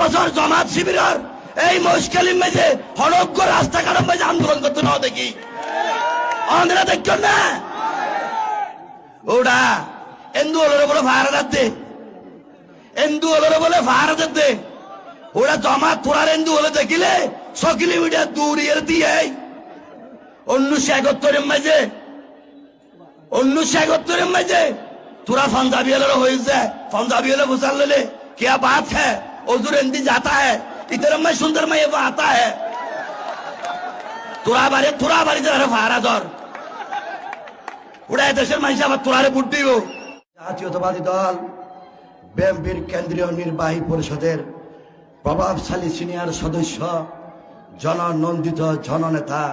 বছর জমাত শিবিরের এই মুশকিল মেঝে হরজ্ঞ কারণ মেঝে আন্দোলন করতে না দেখি। আন্দোলন দেখছ না? ওটা এন্দু ওলোর বলে ভাড়া പോലെ এন্দু എന്തു বলে ভাড়া ഭാരതത്തെ ওরা জমা তোরার এন্দু হলে দেখিলে ছ কিলোমিটার দূর এর দিয়ে উনিশশো একাত্তরের মাঝে উনিশশো একাত্তরের মাঝে তোরা পাঞ্জাবি হলে হয়েছে পাঞ্জাবি হলে বুঝাল কে বাত হ্যাঁ हजूर हिंदी जाता है इधर मैं सुंदर में ये आता है তোরা বাড়ি তোরা বাড়ি যারা ভাড়া ধর ওরা দেশের মানুষ আবার তোরারে ভোট দিব জাতীয়তাবাদী দল বিএনপির কেন্দ্রীয় নির্বাহী পরিষদের প্রভাবশালী সিনিয়র সদস্য জননন্দিত জননেতা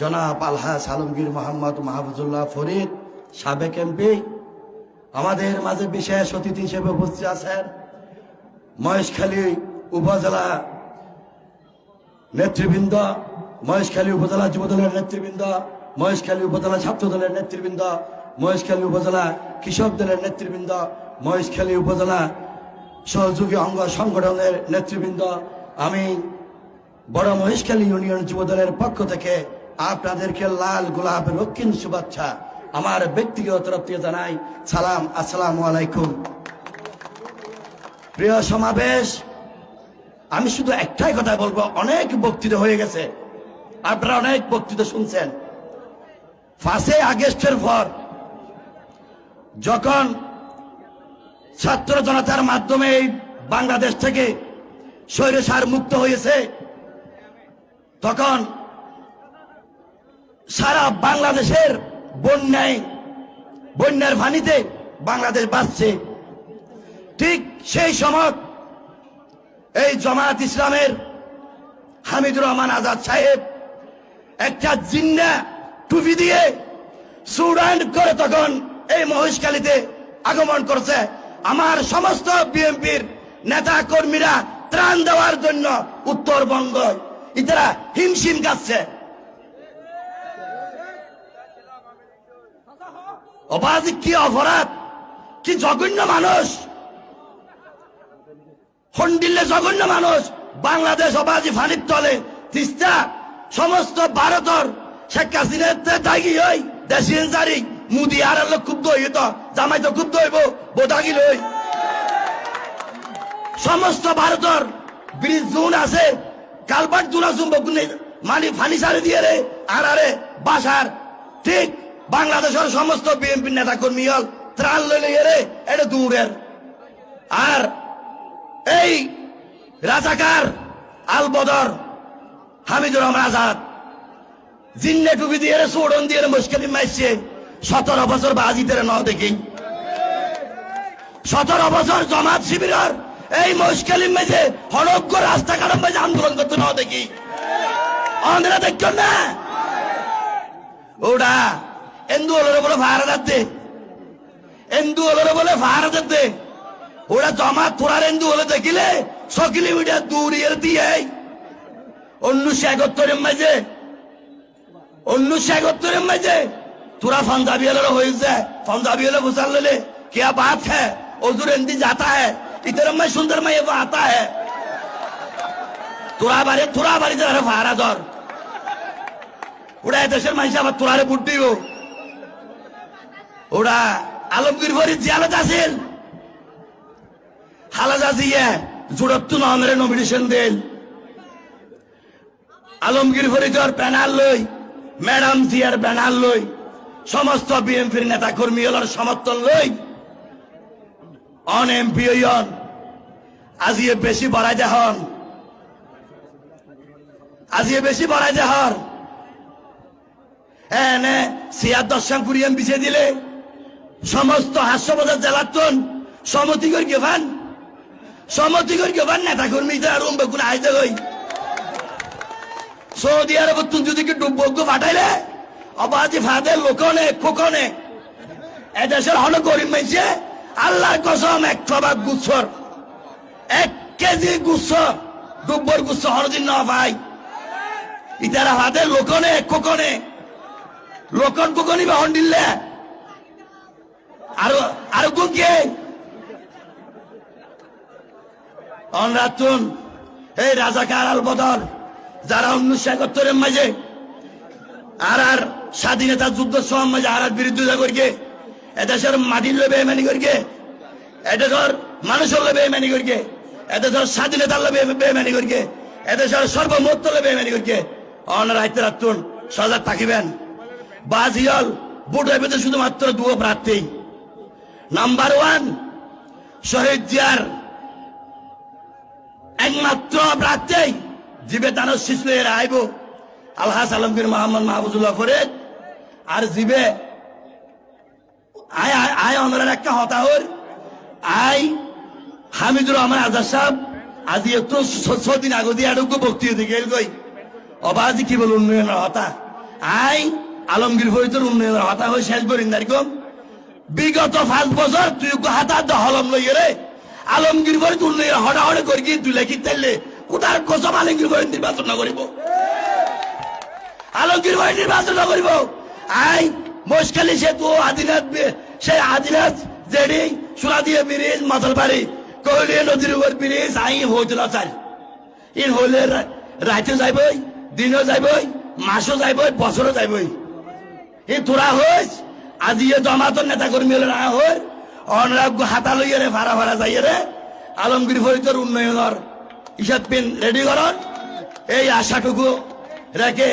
জনাব আলহাস আলমগীর মোহাম্মদ মাহফুজুল্লাহ ফরিদ সাবেক এমপি আমাদের মাঝে বিশেষ অতিথি হিসেবে উপস্থিত আছেন মহেশখালী উপজেলা নেতৃবৃন্দ, মহেশখালী উপজেলা যুবদলের নেতৃবৃন্দ, মহেশখালী উপজেলা ছাত্র দলের নেতৃবৃন্দ, মহেশখালী উপজেলা কৃষক দলের নেতৃবৃন্দ, মহেশখালী উপজেলা সহযোগী অঙ্গ সংগঠনের নেতৃবৃন্দ। আমি বড় মহেশখালী ইউনিয়ন যুবদলের পক্ষ থেকে আপনাদেরকে লাল গোলাপ রক্ষিণ শুভেচ্ছা, আমার ব্যক্তিগত তরফ থেকে জানাই সালাম, আসসালামু আলাইকুম। প্রিয় সমাবেশ, আমি শুধু একটাই কথা বলব, অনেক বক্তৃতা হয়ে গেছে। আপনারা অনেক বক্তৃতা শুনছেন। ফাঁসে আগস্টের পর যখন ছাত্র জনতার মাধ্যমে এই বাংলাদেশ থেকে স্বৈরসার মুক্ত হয়েছে, তখন সারা বাংলাদেশের বন্যায়, বন্যার ভানিতে বাংলাদেশ বাঁচছে। ঠিক সেই সময় এই জমাত ইসলামের হামিদুর রহমান আজাদ সাহেব একটা জিন্না টুপি দিয়ে স্টুডেন্ট করে তখন এই মহেশখালীতে আগমন করছে। আমার সমস্ত বিএনপির নেতা কর্মীরা ত্রাণ দেওয়ার জন্য উত্তরবঙ্গ ইতারা হিমশিম কাচ্ছে অবাধ কি অপরাধ? কি জঘন্য মানুষ? হন্ডিল্লে জঘন্য মানুষ, বাংলাদেশ অবাজি ফানির তলে, তিস্তা, সমস্ত ভারতর শেখ হাসিনার দাগি হই, দেশি জারি মুদি আর লোক ক্ষুব্ধ হইত, জামাই তো ক্ষুব্ধ হইব বোধাগি লই। সমস্ত ভারতর ব্রিজ জোন আছে, কালবাট জোনা জুম বকুনে মানি ফানি সারি দিয়ে রে, আর আরে বাসার, ঠিক বাংলাদেশের সমস্ত বিএনপি নেতা কর্মী হল, ত্রাণ লইলে রে এটা দূরের। আর এই রাজাকার আল বদর হামিদুর রহমান আজাদ। জিন্নে টুপি দিয়ে সোড়ন দিয়ে মুশকিল মাইছে। সতেরো বছর বাজিতে ন দেখি। সতেরো বছর জমাত শিবিরের এই মুশকিল মেঝে হড়জ্ঞ রাস্তাঘাটের মেঝে আন্দোলন করতে ন দেখি। আমাদের দেখছ না? ওটা বলে ভাড়া যাচ্ছে এন্দু হলোর বলে ভাড়া যাচ্ছে ওরা জমা তোরার এন্দু হলে দেখিলে ছ কিলোমিটার দূর ইয়ে দিয়ে উনিশশো একাত্তরের মাঝে উনিশশো একাত্তরের মাঝে তোরা पंजाबी वाले হয়েছে पंजाबी वाले घुसा ले क्या बात है हजूर हिंदी जाता है इधर मैं सुंदर में ये आता है তোরা বাড়ি তোরা বাড়ি যারা ভাড়া ধর ওরা দেশের মানুষ আবার তোরারে ভোট দিব ওরা আলমগীর ভরি জিয়ালত আছিল হালাজা জিয়া জুড়ত্তু নহমের নমিনেশন দেন। আলমগীর ফরিদর ব্যানার লই, ম্যাডাম জিয়ার ব্যানার লই, সমস্ত বিএনপির নেতা কর্মী হলার সমর্থন লই অন এমপি হন আজিয়ে বেশি বড়াই দেহন আজিয়ে বেশি বড়াই দেহর হ্যাঁ সিয়ার দর্শন কুড়িয়াম বিছিয়ে দিলে, সমস্ত হাস্যবাজার জেলার তন সমতি সমতি করে গেভান নেতা কর্মী যারা রুম বেগুন আইতে গই সৌদি আরব তুই যদি কি ডুববগ্য ফাটাইলে অবাজি ফাদে লোকনে, খোকনে এদেশের হন গরিব মাইছে, আল্লাহর কসম এক টবাক গুচ্ছর, এক কেজি গুচ্ছ ডুব্বর গুচ্ছ হরদিন না ভাই। ইতারা হাতে লোকনে, খোকনে, লোকন কোকনি বা হন দিলে আরও আরও কোন কে? অনরাতুন এই রাজাকার আল বদল যারা উনিশশো একাত্তরের মাঝে আর আর স্বাধীনতা যুদ্ধ সব মাঝে আর আর বিরুদ্ধতা করিকে এদেশের মাটির লোভে বেমানি করিকে এদেশের মানুষের লোভে বেমানি করিকে এদেশের স্বাধীনতার লোভে বেমানি করিকে এদেশের সর্বমত্ত লোভে বেমানি করিকে অনরাইতে রাখতুন সজাগ থাকিবেন। বাজিয়ল, বুট হইবে তো শুধুমাত্র দুও প্রার্থী। নাম্বার ওয়ান শহীদ জিয়ার একমাত্র প্রার্থী জিবে তানো শিশু এর আইব, আলহাস আলমগীর মোহাম্মদ মাহবুবুল্লাহ ফরিদ। আর জিবে আয় আয় অনরের একটা হতাহর। আই হামিদুর রহমান আজাদ সাহেব, আজি একটু ছদিন আগে দিয়ে আরোগ্য বক্তৃতা দিকে গই। অবাজি কি বল উন্নয়নের হতা? আই আলমগীর ফরিদের উন্নয়নের হতা হয়ে শেষ করিন বিগত পাঁচ বছর তুই হাতা দহলম লই রে। আলমগীর ফরিদ উন্নয়ন হটা হড়ে করি কি দুই লেখি তাইলে কোথার কসম আলমগীর ফরিদ নির্বাচন না করিব? আলমগীর ফরিদ নির্বাচন না করিব? আই মুশকালি সেতু আদিনাথ সেই আদিনাথ, জেডি সুরা দিয়ে ব্রিজ মাতলবাড়ি কৈলিয়া নদীর উপর ব্রিজ আই হইছিল চাল ইন হইলে রাইতে যাইবই, দিনও যাইবই, মাসও যাইবই, বছরও যাইবই। এ তোরা হইস, আজি এ জমাতর নেতা কর্মী হলে না হই অনরাগ হাতা লইয়ে রে, ভাড়া ভাড়া যাইয়ে রে। আলমগীর ফরিদর উন্নয়নের হিসাব পেন রেডি করন। এই আশাটুকু রেখে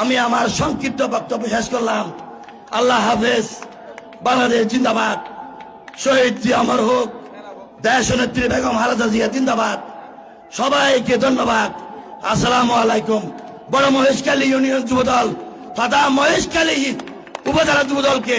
আমি আমার সংক্ষিপ্ত বক্তব্য শেষ করলাম। আল্লাহ হাফেজ, বাংলাদেশ জিন্দাবাদ। শহীদ জি আমার হোক, দেশ নেত্রী বেগম হারাদা জিয়া জিন্দাবাদ। সবাইকে ধন্যবাদ। আসসালামু আলাইকুম। বড় মহেশখালী ইউনিয়ন যুবদল তথা মহেশখালী উপজেলা যুবদলকে